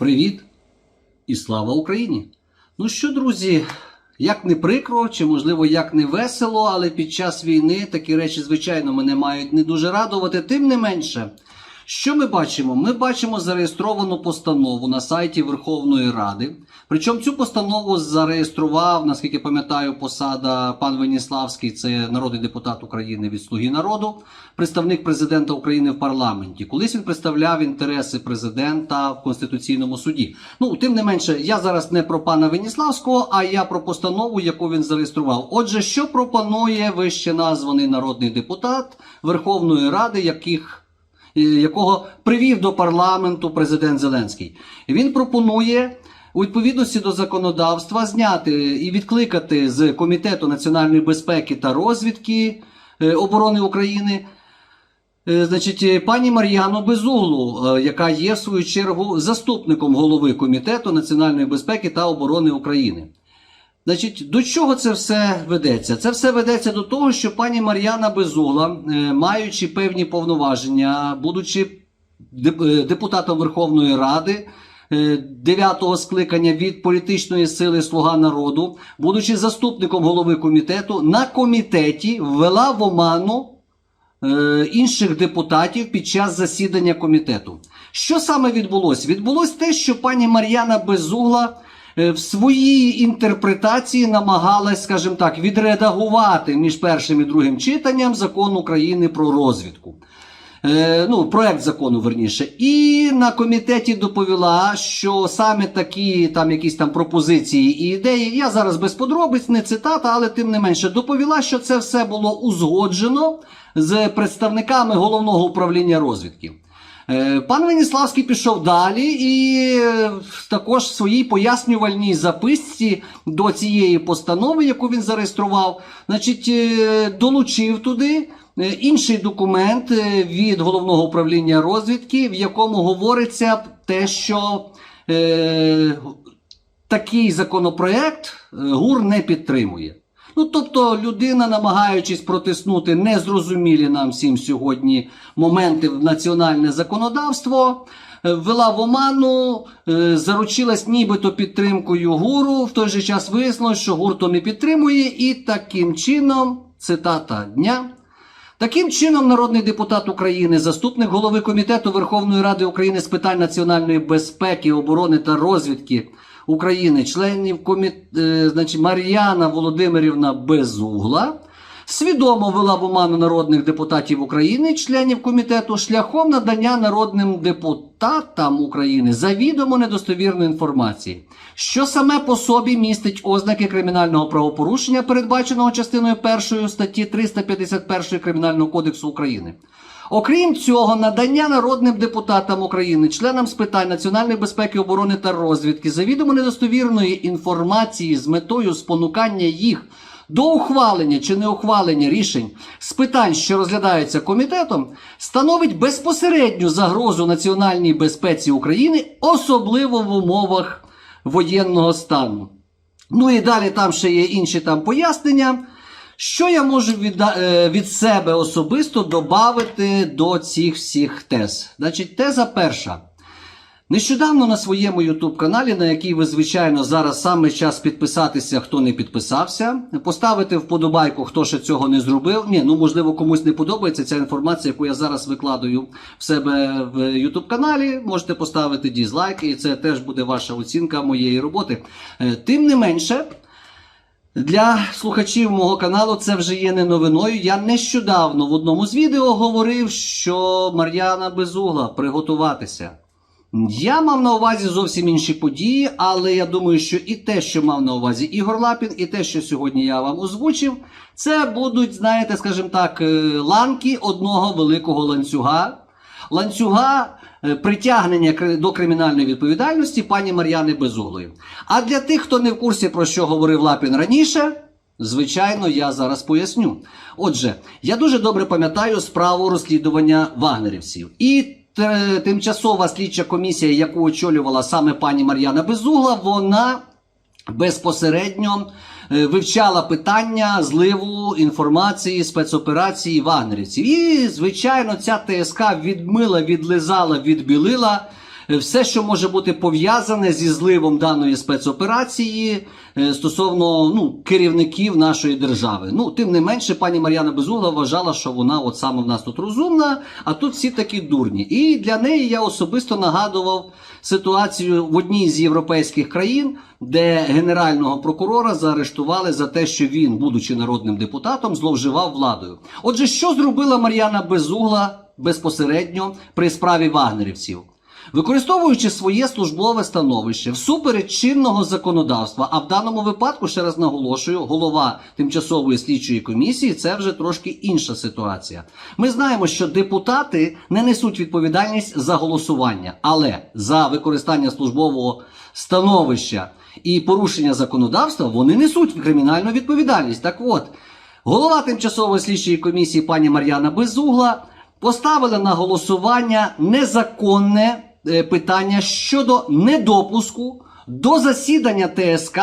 Привіт і слава Україні! Ну що, друзі, як не прикро, чи можливо як не весело, але під час війни такі речі, звичайно, мене мають не дуже радувати. Тим не менше, що ми бачимо? Ми бачимо зареєстровану постанову на сайті Верховної Ради. Причому цю постанову зареєстрував, наскільки пам'ятаю, посада пан Веніславський, це народний депутат України від Слуги народу, представник президента України в парламенті. Колись він представляв інтереси президента в Конституційному суді. Ну, тим не менше, я зараз не про пана Веніславського, а я про постанову, яку він зареєстрував. Отже, що пропонує вище названий народний депутат Верховної Ради, яких якого привів до парламенту президент Зеленський. Він пропонує у відповідності до законодавства зняти і відкликати з Комітету національної безпеки та розвідки е, оборони України. е, Значить, пані Мар'яну Безуглу, е, яка є в свою чергу заступником голови Комітету національної безпеки та оборони України. Значить, до чого це все ведеться? Це все ведеться до того, що пані Мар'яна Безугла, е, маючи певні повноваження, будучи е, депутатом Верховної Ради. е, Дев'ятого скликання від політичної сили Слуга народу, будучи заступником голови комітету, на комітеті ввела в оману інших депутатів під час засідання комітету. Що саме відбулося? Відбулося те, що пані Мар'яна Безугла в своїй інтерпретації намагалась, скажімо так, відредагувати між першим і другим читанням закон України про розвідку. Е, ну, проект закону верніше. І на комітеті доповіла, що саме такі там якісь там пропозиції і ідеї. Я зараз без подробиць, не цитата, але тим не менше доповіла, що це все було узгоджено з представниками головного управління розвідки. Е, Пан Веніславський пішов далі і е, також в своїй пояснювальній записці до цієї постанови, яку він зареєстрував, значить, е, долучив туди інший документ від головного управління розвідки, в якому говориться те, що е, такий законопроект ГУР не підтримує. Ну, тобто людина, намагаючись протиснути незрозумілі нам всім сьогодні моменти в національне законодавство, е, ввела в оману, е, заручилась нібито підтримкою гуру, в той же час вияснилось, що гур то не підтримує, і таким чином, цитата дня. Таким чином, народний депутат України, заступник голови комітету Верховної Ради України з питань національної безпеки, оборони та розвідки України, членів комітету, значить, Мар'яна Володимирівна Безугла, свідомо вела в оману народних депутатів України, членів комітету, шляхом надання народним депутатам України завідомо недостовірної інформації, що саме по собі містить ознаки кримінального правопорушення, передбаченого частиною 1 статті 351 Кримінального кодексу України. Окрім цього, надання народним депутатам України, членам з питань національної безпеки, оборони та розвідки, завідомо недостовірної інформації з метою спонукання їх до ухвалення чи неухвалення рішень з питань, що розглядаються комітетом, становить безпосередню загрозу національній безпеці України, особливо в умовах воєнного стану. Ну і далі там ще є інші там пояснення. Що я можу від, е, від себе особисто додати до цих всіх тез? Значить, теза перша. Нещодавно на своєму YouTube каналі, на який ви, звичайно, зараз саме час підписатися, хто не підписався, поставити вподобайку, хто ще цього не зробив. Ні, ну можливо, комусь не подобається ця інформація, яку я зараз викладаю в себе в YouTube каналі. Можете поставити дізлайк, і це теж буде ваша оцінка моєї роботи. Е, Тим не менше. Для слухачів мого каналу це вже є не новиною. Я нещодавно в одному з відео говорив, що Мар'яна Безугла приготуватися. Я мав на увазі зовсім інші події, але я думаю, що і те, що мав на увазі Ігор Лапін, і те, що сьогодні я вам озвучив, це будуть, знаєте, скажімо так, е, ланки одного великого ланцюга. Ланцюга е, притягнення до кримінальної відповідальності пані Мар'яни Безуглої. А для тих, хто не в курсі, про що говорив Лапін раніше, звичайно, я зараз поясню. Отже, я дуже добре пам'ятаю справу розслідування вагнерівців. І тимчасова слідча комісія, яку очолювала саме пані Мар'яна Безугла, вона безпосередньо е, вивчала питання зливу інформації спецоперації вагнерівців. І, звичайно, ця ТСК відмила, відлизала, відбілила е, все, що може бути пов'язане зі зливом даної спецоперації е, стосовно ну, керівників нашої держави. Ну, тим не менше, пані Мар'яна Безугла вважала, що вона от саме в нас тут розумна, а тут всі такі дурні. І для неї я особисто нагадував ситуацію в одній з європейських країн, де генерального прокурора заарештували за те, що він, будучи народним депутатом, зловживав владою. Отже, що зробила Мар'яна Безугла безпосередньо при справі вагнерівців? Використовуючи своє службове становище всупереч чинного законодавства, а в даному випадку, ще раз наголошую, голова тимчасової слідчої комісії це вже трошки інша ситуація. Ми знаємо, що депутати не несуть відповідальність за голосування, але за використання службового становища і порушення законодавства вони несуть кримінальну відповідальність. Так от, голова тимчасової слідчої комісії пані Мар'яна Безугла поставила на голосування незаконне питання щодо недопуску до засідання ТСК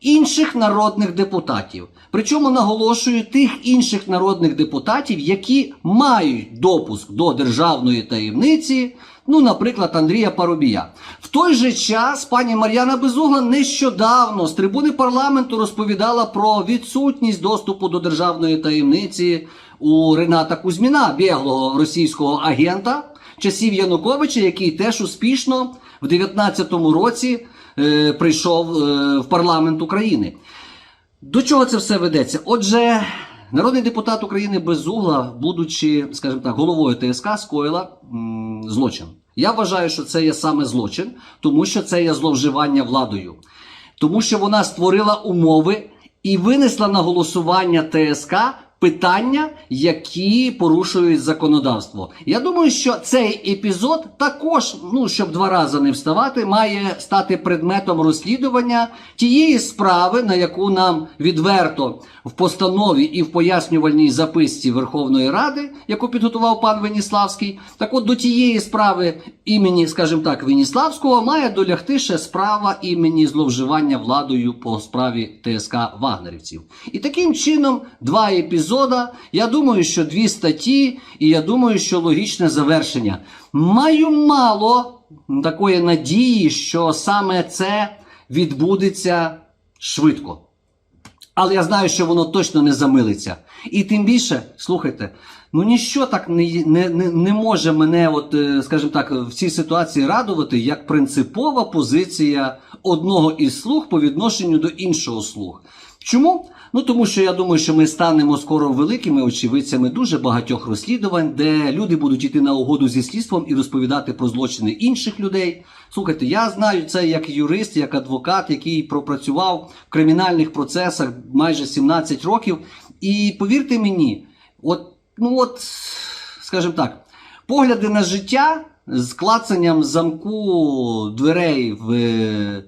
інших народних депутатів. Причому наголошую тих інших народних депутатів, які мають допуск до державної таємниці, ну, наприклад, Андрія Парубія. В той же час пані Мар'яна Безугла нещодавно з трибуни парламенту розповідала про відсутність доступу до державної таємниці у Рената Кузьміна, біглого російського агента часів Януковича, який теж успішно в 19-му році е, прийшов е, в парламент України. До чого це все ведеться? Отже, народний депутат України Безугла, будучи, скажімо так, головою ТСК, скоїла м, злочин. Я вважаю, що це є саме злочин, тому що це є зловживання владою. Тому що вона створила умови і винесла на голосування ТСК питання, які порушують законодавство. Я думаю, що цей епізод також, ну щоб два рази не вставати, має стати предметом розслідування тієї справи, на яку нам відверто в постанові і в пояснювальній записці Верховної Ради, яку підготував пан Веніславський. Так от до тієї справи імені, скажімо так, Веніславського має долягти ще справа імені зловживання владою по справі ТСК Вагнерівців. І таким чином два епізоди. Я думаю, що дві статті, і я думаю, що логічне завершення. Маю мало такої надії, що саме це відбудеться швидко. Але я знаю, що воно точно не замилиться. І тим більше, слухайте, ну ніщо так не, не, не, не може мене, от, е, скажімо так, в цій ситуації радувати, як принципова позиція одного із слуг по відношенню до іншого слуг. Чому? Ну тому що я думаю, що ми станемо скоро великими очевидцями дуже багатьох розслідувань, де люди будуть йти на угоду зі слідством і розповідати про злочини інших людей. Слухайте, я знаю це як юрист, як адвокат, який пропрацював в кримінальних процесах майже 17 років. І повірте мені, от, ну от, скажімо так, погляди на життя з клацанням замку дверей в.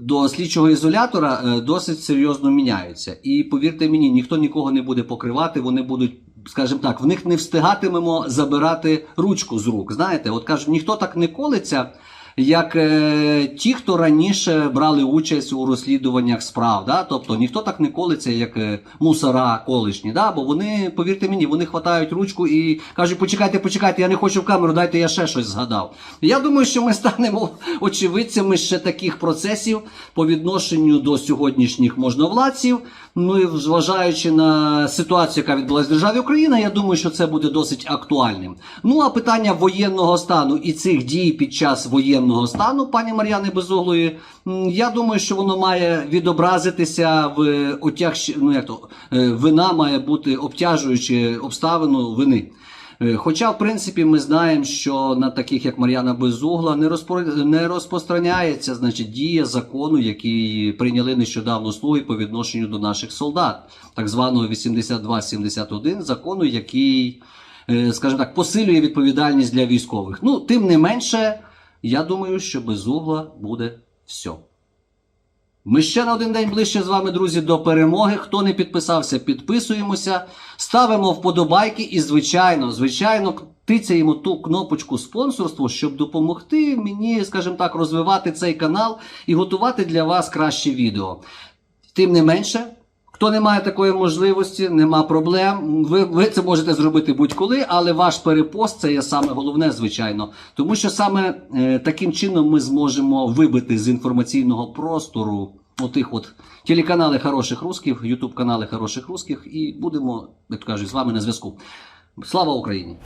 До слідчого ізолятора е, досить серйозно міняються. І повірте мені, ніхто нікого не буде покривати. Вони будуть, скажімо так, в них не встигатимемо забирати ручку з рук. Знаєте, от кажуть, ніхто так не колиться. Як е, ті, хто раніше брали участь у розслідуваннях справ, да? тобто ніхто так не колиться, як е, мусора колишні, да? бо вони, повірте мені, вони хватають ручку і кажуть, почекайте, почекайте, я не хочу в камеру, дайте я ще щось згадав. Я думаю, що ми станемо очевидцями ще таких процесів по відношенню до сьогоднішніх можновладців. Ну і зважаючи на ситуацію, яка відбулася в державі Україна, я думаю, що це буде досить актуальним. Ну а питання воєнного стану і цих дій під час воєнного стану, пані Мар'яни Безуглої, я думаю, що воно має відобразитися в отяг, ну як то е, вина має бути обтяжуючи обставину вини. Е, Хоча, в принципі, ми знаємо, що на таких, як Мар'яна Безугла, не, розпро... не розпространяється значить, дія закону, який прийняли нещодавно слуги по відношенню до наших солдат, так званого 82-71 закону, який, е, скажімо так, посилює відповідальність для військових. Ну, тим не менше, я думаю, що Безугла буде все. Ми ще на один день ближче з вами, друзі, до перемоги. Хто не підписався, підписуємося, ставимо вподобайки і, звичайно, звичайно, тицяємо ту кнопочку спонсорство, щоб допомогти мені, скажімо так, розвивати цей канал і готувати для вас краще відео. Тим не менше, хто не має такої можливості, нема проблем. Ви, ви це можете зробити будь-коли, але ваш перепост це є саме головне, звичайно. Тому що саме е, таким чином ми зможемо вибити з інформаційного простору отих от телеканали хороших русських, ютуб канали хороших русських, і будемо, як кажуть, з вами на зв'язку. Слава Україні!